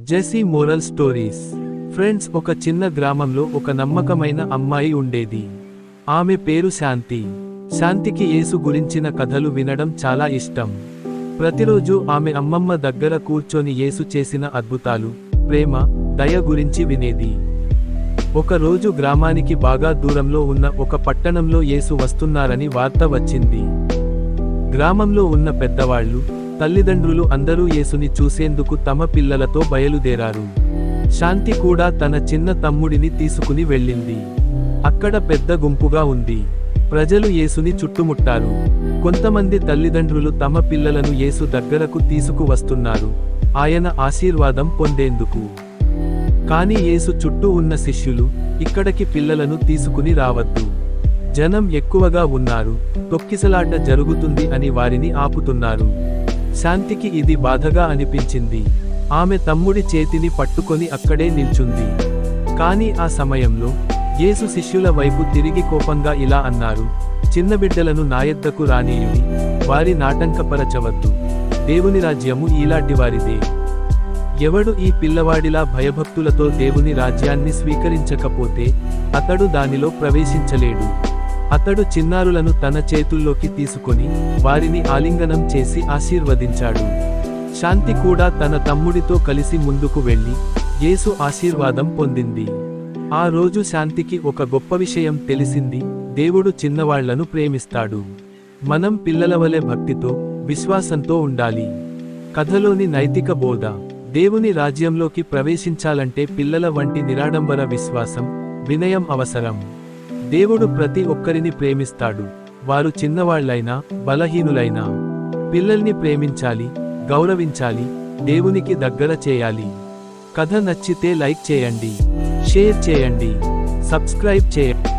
జెసీ moral stories friends ఒక చిన్న గ్రామంలో ఒక నమ్మకమైన అమ్మాయి ఉండేది. ఆమె పేరు శాంతి. శాంతికి యేసు గురించిన కథలు వినడం చాలా ఇష్టం. ప్రతిరోజు ఆమె అమ్మమ్మ దగ్గర కూర్చొని యేసు చేసిన అద్భుతాలు ప్రేమ దయ గురించి వినేది. ఒక రోజు గ్రామానికి బాగా దూరంలో ఉన్న ఒక పట్టణంలో యేసు వస్తున్నారని వార్త వచ్చింది. గ్రామంలో ఉన్న పెద్దవాళ్ళు తల్లిదండ్రులు అందరూ యేసుని చూసేందుకు తమ పిల్లలతో బయలుదేరారు. శాంతి కూడా తన చిన్న తమ్ముడిని తీసుకుని వెళ్ళింది. అక్కడ పెద్ద గుంపుగా ఉంది. ప్రజలు యేసుని చుట్టుముట్టారు. కొంతమంది తల్లిదండ్రులు తమ పిల్లలను యేసు దగ్గరకు తీసుకువస్తున్నారు. ఆయన ఆశీర్వాదం పొందేందుకు. కానీ యేసు చుట్టూ ఉన్న శిష్యులు ఇక్కడికి పిల్లలను తీసుకుని రావద్దు. జనం ఎక్కువగా ఉన్నారు. తొక్కిసలాట జరుగుతుంది అని వారిని ఆపుతున్నారు. శాంతికి ఇది బాధగా అనిపించింది. ఆమె తమ్ముడి చేతిని పట్టుకొని అక్కడే నిల్చుంది. కానీ ఆ సమయంలో యేసు శిష్యుల వైపు తిరిగి కోపంగా ఇలా అన్నారు చిన్న బిడ్డలను నాయద్దకు రానీయుడి వారి నాటంకపరచవద్దు. దేవుని రాజ్యము ఈలాంటి వారిదే. ఎవడు ఈ పిల్లవాడిలా భయభక్తులతో దేవుని రాజ్యాన్ని స్వీకరించకపోతే అతడు దానిలో ప్రవేశించలేడు. అతడు చిన్నారులను తన చేతుల్లోకి తీసుకొని వారిని ఆలింగనం చేసి ఆశీర్వదించాడు. శాంతి కూడా తన తమ్ముడితో కలిసి ముందుకు వెళ్ళి యేసు ఆశీర్వాదం పొందింది. ఆ రోజు శాంతికి ఒక గొప్ప విషయం తెలిసింది. దేవుడు చిన్నవాళ్ళను ప్రేమిస్తాడు. మనం పిల్లల వలె భక్తితో విశ్వాసంతో ఉండాలి. కథలోని నైతిక బోధ. దేవుని రాజ్యంలోకి ప్రవేశించాలంటే పిల్లల వంటి నిరాడంబర విశ్వాసం వినయం అవసరం. దేవుడు ప్రతి ఒక్కరిని ప్రేమిస్తాడు. వారు చిన్నవాళ్ళైనా బలహీనులైనా. పిల్లల్ని ప్రేమించాలి గౌరవించాలి దేవునికి దగ్గర చేయాలి. కథ నచ్చితే లైక్ చేయండి షేర్ చేయండి సబ్స్క్రైబ్ చేయండి.